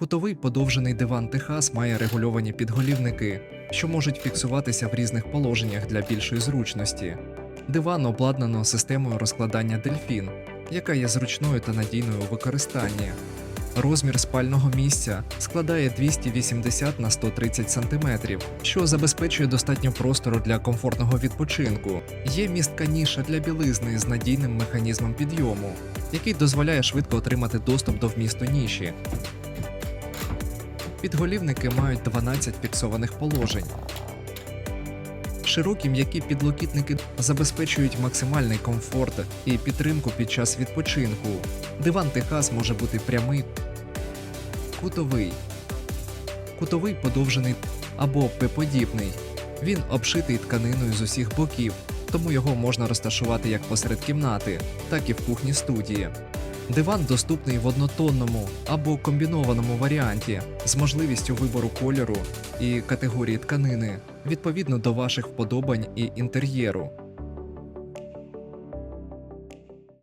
Кутовий подовжений диван Техас має регульовані підголівники, що можуть фіксуватися в різних положеннях для більшої зручності. Диван обладнано системою розкладання дельфін, яка є зручною та надійною у використанні. Розмір спального місця складає 280 на 130 см, що забезпечує достатньо простору для комфортного відпочинку. Є містка ніша для білизни з надійним механізмом підйому, який дозволяє швидко отримати доступ до вмісту ніші. Підголівники мають 12 фіксованих положень. Широкі м'які підлокітники забезпечують максимальний комфорт і підтримку під час відпочинку. Диван Техас може бути прямий, кутовий, кутовий подовжений або П-подібний. Він обшитий тканиною з усіх боків, тому його можна розташувати як посеред кімнати, так і в кухні студії. Диван доступний в однотонному або комбінованому варіанті з можливістю вибору кольору і категорії тканини відповідно до ваших вподобань і інтер'єру.